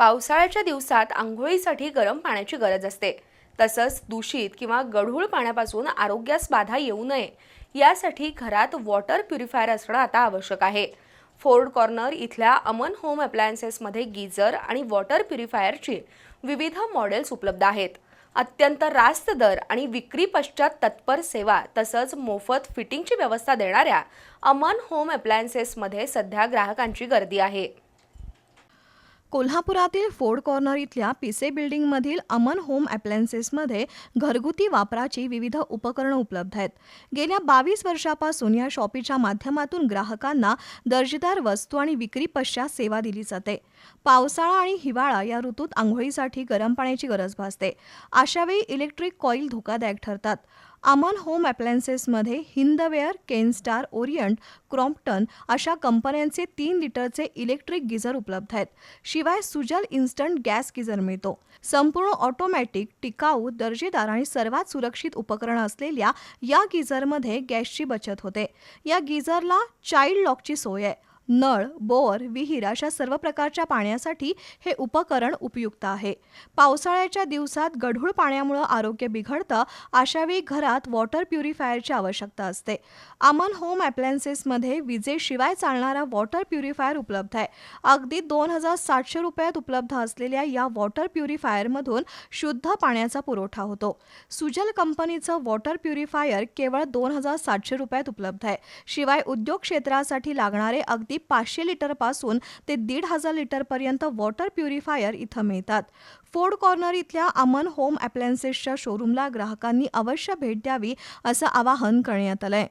पावसाळ्याच्या दिवसात आंघोळीसाठी गरम पाण्याची गरज असते. तसंच दूषित किंवा गढूळ पाण्यापासून आरोग्यास बाधा येऊ नये. यासाठी घरात वॉटर प्युरिफायर असणं आता आवश्यक आहे. फोर्ड कॉर्नर इथल्या अमन होम अप्लायन्सेसमध्ये गीझर आणि वॉटर प्युरिफायरची विविध मॉडेल्स उपलब्ध आहेत. अत्यंत रास्त दर आणि विक्री पश्चात तत्पर सेवा तसंच मोफत फिटिंगची व्यवस्था देणाऱ्या अमन होम अप्लायन्सेसमध्ये सध्या ग्राहकांची गर्दी आहे. कोल्हापुरातील फोर्ड कॉर्नर इथल्या पिसे बिल्डिंगमधील अमन होम अप्लायन्सेसमध्ये घरगुती वापराची विविध उपकरणं उपलब्ध आहेत. गेल्या बावीस वर्षापासून या शॉपीच्या माध्यमातून ग्राहकांना दर्जेदार वस्तू आणि विक्री पश्चात सेवा दिली जाते. पावसाळा आणि हिवाळा या ऋतूत आंघोळीसाठी गरम पाण्याची गरज भासते. अशावेळी इलेक्ट्रिक कॉईल धोकादायक ठरतात. अमन होम अप्लायन्सेसमध्ये हिंदवेअर केनस्टार ओरियंट क्रॉम्प्टन अशा कंपन्यांचे तीन लिटरचे इलेक्ट्रिक गिझर उपलब्ध आहेत. शिवाय सुजल इन्स्टंट गॅस गिझर मिळतो. संपूर्ण ऑटोमॅटिक टिकाऊ दर्जेदार आणि सर्वात सुरक्षित उपकरणं असलेल्या या गिझरमध्ये गॅसची बचत होते. या गिझरला चाइल्ड लॉकची सोय आहे. नळ बोअर विहीर अशा सर्व प्रकारच्या पाण्यासाठी हे उपकरण उपयुक्त आहे. पावसाळ्याच्या दिवसात गढूळ पाण्यामुळं आरोग्य बिघडतं अशावेळी घरात वॉटर प्युरिफायरची आवश्यकता असते. अमन होम ॲप्लायन्सेसमध्ये विजेशिवाय चालणारा वॉटर प्युरिफायर उपलब्ध आहे. अगदी दोन हजार सातशे रुपयात उपलब्ध असलेल्या या वॉटर प्युरिफायरमधून शुद्ध पाण्याचा पुरवठा होतो. सुजल कंपनीचं वॉटर प्युरिफायर केवळ दोन हजार सातशे रुपयात उपलब्ध आहे. शिवाय उद्योग क्षेत्रासाठी लागणारे अगदी पाचशे लिटरपासून ते दीड हजार लिटरपर्यंत वॉटर प्युरिफायर इथं मिळतात. फोर्ड कॉर्नर इथल्या अमन होम अप्लायन्सेसच्या शोरूमला ग्राहकांनी अवश्य भेट द्यावी असं आवाहन करण्यात आलंय.